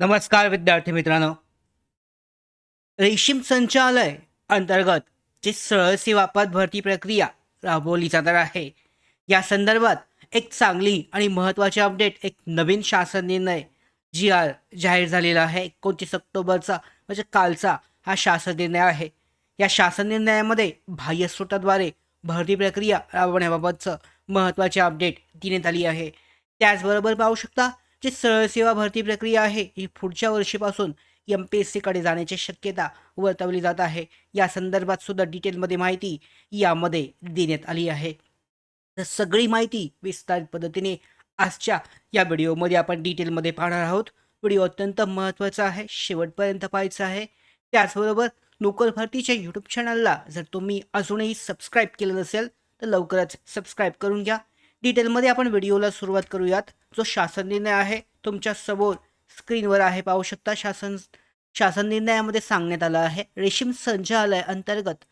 नमस्कार विद्यार्थी मित्रांनो. रेशीम संचालय अंतर्गत जी सरळ सेवा पद भरती प्रक्रिया राबवली जाणार आहे. या संदर्भात एक चांगली आणि महत्त्वाची अपडेट एक नवीन शासन निर्णय जी आर जाहीर झालेला आहे. एकोणतीस ऑक्टोबरचा म्हणजे कालचा हा शासन निर्णय आहे. या शासन निर्णयामध्ये बाह्यस्रोताद्वारे भरती प्रक्रिया राबवण्याबाबतचं महत्त्वाचे अपडेट देण्यात आली आहे. त्याचबरोबर पाहू शकता जी सरळ सेवा भरती प्रक्रिया आहे ही पुढच्या वर्षीपासून एम पी एस सीकडे जाण्याची शक्यता वर्तवली जात आहे. या संदर्भात सुद्धा डिटेलमध्ये माहिती यामध्ये देण्यात आली आहे. तर सगळी माहिती विस्तारित पद्धतीने आजच्या या व्हिडिओमध्ये आपण डिटेलमध्ये पाहणार आहोत. व्हिडिओ अत्यंत महत्त्वाचा आहे शेवटपर्यंत पाहायचा आहे. त्याचबरोबर नोकर भरतीच्या यूट्यूब चॅनलला जर तुम्ही अजूनही सबस्क्राईब केलं नसेल तर लवकरच सबस्क्राईब करून घ्या. डिटेलमध्ये आपण व्हिडिओला सुरुवात करूयात. जो शासन निर्णय आहे तुमच्यासमोर स्क्रीनवर आहे पाहू शकता. शासन शासन निर्णयामध्ये सांगण्यात आलं आहे. रेशीम संचालय अंतर्गत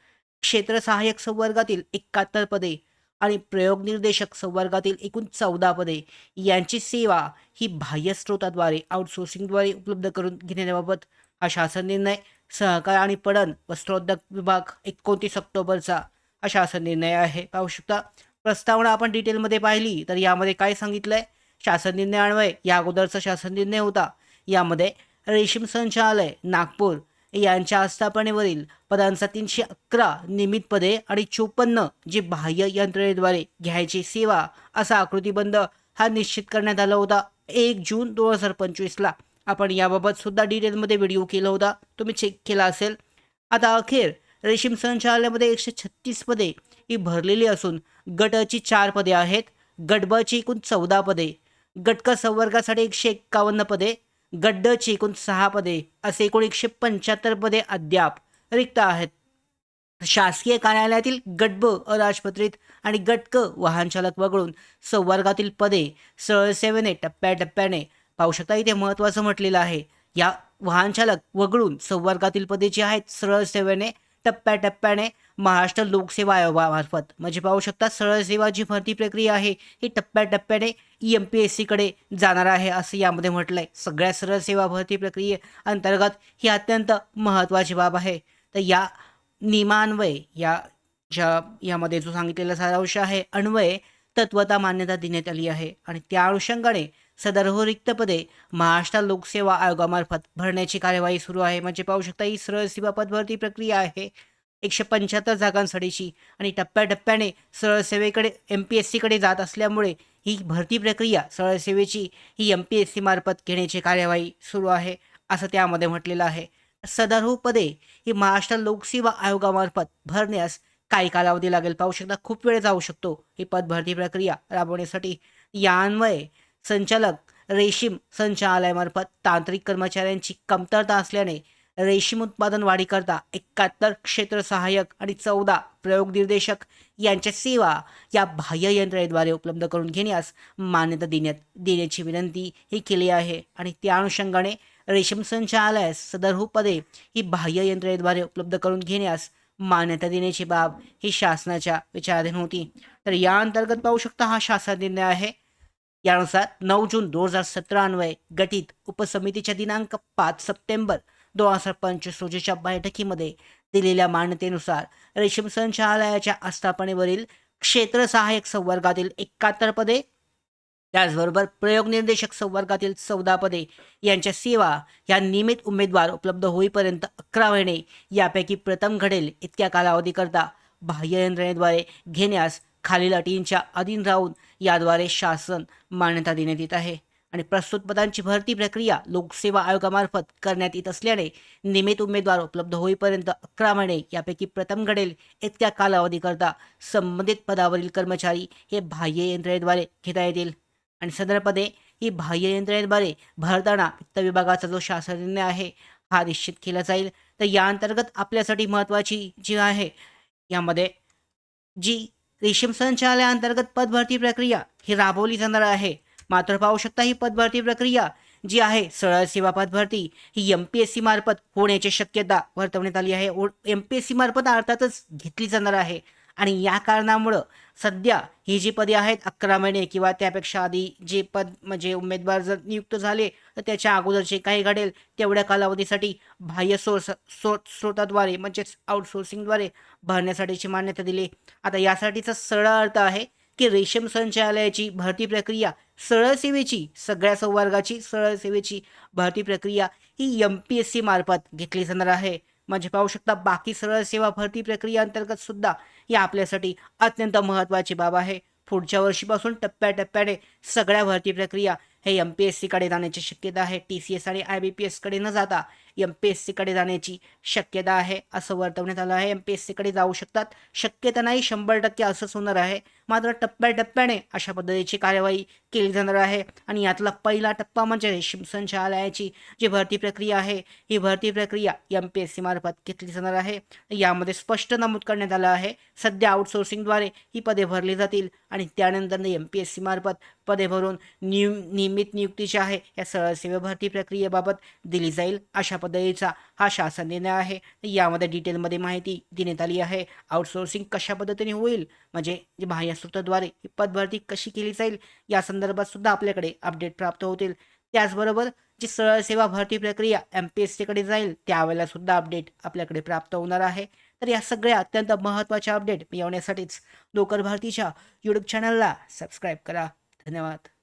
क्षेत्र सहाय्यक संवर्गातील एकाहत्तर पदे आणि प्रयोग निर्देशक संवर्गातील एकूण चौदा पदे यांची सेवा ही बाह्य स्रोताद्वारे आउटसोर्सिंगद्वारे उपलब्ध करून घेण्याबाबत हा शासन निर्णय सहकार आणि पडण वस्त्रोद्योग विभाग एकोणतीस ऑक्टोबरचा हा शासन निर्णय आहे. पाहू शकता. प्रस्तावना आपण डिटेलमध्ये पाहिली तर यामध्ये काय सांगितलंय? शासन निर्णय अन्वय या अगोदरचा शासन निर्णय होता. यामध्ये रेशीम संचालय नागपूर यांच्या आस्थापनेवरील पदांचा तीनशे अकरा नियमित पदे आणि चोपन्न जी बाह्य यंत्रणेद्वारे घ्यायची सेवा असा आकृतीबंध हा निश्चित करण्यात आला होता. एक जून दोन हजार पंचवीसला आपण याबाबत सुद्धा डिटेलमध्ये व्हिडिओ केला होता. तुम्ही चेक केला असेल. आता अखेर रेशीम संचालयामध्ये एकशे छत्तीस पदे ही भरलेली असून गटची चार पदे आहेत. गटबची एकूण चौदा पदे. गटक संवर्गासाठी एकशे एक्कावन्न पदे. गड्डची एकूण सहा पदे. असे एकूण एकशे पंच्याहत्तर पदे अद्याप रिक्त आहेत. शासकीय कार्यालयातील गटब अराजपत्रित आणि गटक वाहनचालक वाहन चालक वगळून संवर्गातील पदे सरळ सेवेने टप्प्याटप्प्याने पाहू शकता इथे महत्त्वाचं म्हटलेलं आहे. या वाहन चालक वगळून संवर्गातील पदे जी आहेत सरळ सेवेने टप्प्याटप्प्याने महाराष्ट्र लोकसेवा आयोगामार्फत. म्हणजे पाहू शकता सरळ सेवा जी भरती प्रक्रिया आहे ही टप्प्याटप्प्याने एम पी एस सीकडे जाणार आहे असं यामध्ये म्हटलं आहे सगळ्या सरळ सेवा भरती प्रक्रिये अंतर्गत ही अत्यंत महत्त्वाची बाब आहे. तर या नियमान्वये या ज्या यामध्ये जो सांगितलेला सारांश आहे अन्वय तत्वता मान्यता देण्यात आली आहे. आणि त्या अनुषंगाने सदर रिक्त पदे महाराष्ट्र लोकसेवा आयोगामार्फत भरण्याची कार्यवाही सुरू आहे. म्हणजे पाहू शकता ही सरळ सेवा पद भरती प्रक्रिया आहे. एकशे पंच्याहत्तर जागांसाठीची आणि टप्प्याटप्प्याने सरळ सेवेकडे एम पी एस सीकडे जात असल्यामुळे ही भरती प्रक्रिया सरळ सेवेची ही एम पी एस सी मार्फत घेण्याची कार्यवाही सुरू आहे असं त्यामध्ये म्हटलेलं आहे. सदर हो पदे ही महाराष्ट्र लोकसेवा आयोगामार्फत भरण्यास काही कालावधी लागेल. पाहू शकता खूप वेळ जाऊ शकतो ही पद भरती प्रक्रिया राबवण्यासाठी. यान्वये संचालक रेशीम संचालयामार्फत तांत्रिक कर्मचाऱ्यांची कमतरता असल्याने रेशीम उत्पादन वाढीकरता एकाहत्तर क्षेत्र सहाय्यक आणि चौदा प्रयोग निर्देशक यांच्या सेवा या बाह्य यंत्रणेद्वारे उपलब्ध करून घेण्यास मान्यता देण्यात देण्याची विनंती ही केली आहे. आणि त्या अनुषंगाने रेशीम संचालयास सदर पदे ही बाह्य यंत्रणेद्वारे उपलब्ध करून घेण्यास मान्यता देण्याची बाब ही शासनाच्या विचाराधीन होती. तर या अंतर्गत पाहू शकता हा शासन निर्णय आहे. यानुसार नऊ जून दोन हजार सतरा अन्वये गठीत उपसमितीच्या दिनांक पाच सप्टेंबर दोन हजार पंचवीस रोजीच्या बैठकीमध्ये दिलेल्या मान्यतेनुसार रेशीम संचालयाच्या आस्थापनेवरील क्षेत्र सहाय्यक संवर्गातील एकाहत्तर पदे त्याचबरोबर प्रयोग निर्देशक संवर्गातील चौदा पदे यांच्या सेवा या नियमित उमेदवार उपलब्ध होईपर्यंत अकरा महिने यापैकी प्रथम घडेल इतक्या कालावधीकरता. बाह्य यंत्रणेद्वारे घेण्यास खालील अटींच्या अधीन राहून याद्वारे शासन मान्यता देण्यात येत आहे. आणि प्रस्तुत पदांची भरती प्रक्रिया लोकसेवा आयोगामार्फत करण्यात येत असल्याने नियमित उमेदवार उपलब्ध होईपर्यंत अकरा महिने यापैकी प्रथम घडेल इतक्या कालावधीकरता संबंधित पदावरील कर्मचारी हे बाह्य यंत्रणेद्वारे घेता येतील. आणि सदर पदे ही बाह्य यंत्रणेद्वारे भरताना वित्त विभागाचा जो शासन निर्णय आहे हा निश्चित केला जाईल. तर या अंतर्गत आपल्यासाठी महत्त्वाची जी आहे यामध्ये जी रेशीम संचालयाअंतर्गत पदभरती प्रक्रिया ही राबवली जाणार आहे. मात्र पाहू शकता ही पदभरती प्रक्रिया जी आहे सरळ सेवा पदभरती. ही एम पी एस सी मार्फत होण्याची शक्यता वर्तवण्यात आली आहे. एम पी एस सी मार्फत अर्थातच घेतली जाणार आहे. आणि या कारणामुळं सध्या ही जी पदे आहेत अकरा महिने किंवा त्यापेक्षा आधी जे पद म्हणजे उमेदवार जर नियुक्त झाले तर त्याच्या अगोदर जे काही घडेल तेवढ्या कालावधीसाठी बाह्य सोर्स सो स्रोताद्वारे म्हणजेच आउटसोर्सिंगद्वारे भरण्यासाठीची मान्यता दिली. आता यासाठीचा सरळ अर्थ आहे की रेशीम संचालयाची भरती प्रक्रिया सरळ सेवेची सगळ्या संवर्गाची सरळ सेवेची भरती प्रक्रिया ही एम पी एस सी मार्फत घेतली जाणार आहे. म्हणजे पाहू शकता बाकी सरळ सेवा भरती प्रक्रिया अंतर्गत सुद्धा ही आपल्यासाठी अत्यंत महत्त्वाची बाब आहे. पुढच्या वर्षीपासून टप्प्याटप्प्याने सगळ्या भरती प्रक्रिया हे एम पी एस सीकडे जाण्याची शक्यता आहे. टी सी एस आणि आय बी पी एसकडे न जाता एम पी एस सीकडे जाण्याची शक्यता आहे असं वर्तवण्यात आलं आहे. एम पी एस सीकडे जाऊ शकतात. शक्यता नाही शंभर टक्के असंच होणार आहे. मात्र टप्प्याटप्प्याने अशा पद्धतीची कार्यवाही केली जाणार आहे. आणि यातला पहिला टप्पा म्हणजे रेशीम संचालयाची जी भरती प्रक्रिया आहे ही भरती प्रक्रिया एम पी एस सी मार्फत घेतली जाणार आहे. यामध्ये स्पष्ट नमूद करण्यात आलं आहे. सध्या आउटसोर्सिंगद्वारे ही पदे भरली जातील आणि त्यानंतर एम पी एस सी मार्फत पदे भरून नियम नियमित नियुक्तीची आहे. या सरळ सेवा भरती प्रक्रियेबाबत दिली जाईल अशा पद्धतीचा हा शासन निर्णय आहे. यामध्ये डिटेलमध्ये माहिती देण्यात आली आहे. आउटसोर्सिंग कशा पद्धतीने होईल? म्हणजे जे बाह्य स्रोताद्वारे ही पदभरती कशी केली जाईल? या संदर्भात सुद्धा आपल्याकडे अपडेट प्राप्त होतील. त्याचबरोबर जी सरळ सेवा भरती प्रक्रिया एम पी एस सीकडे जाईल त्यावेळेला सुद्धा अपडेट आपल्याकडे प्राप्त होणार आहे. तर या सगळ्या अत्यंत महत्त्वाच्या अपडेट मिळवण्यासाठीच लोकर भारतीच्या यूट्यूब चॅनलला सबस्क्राईब करा. धन्यवाद.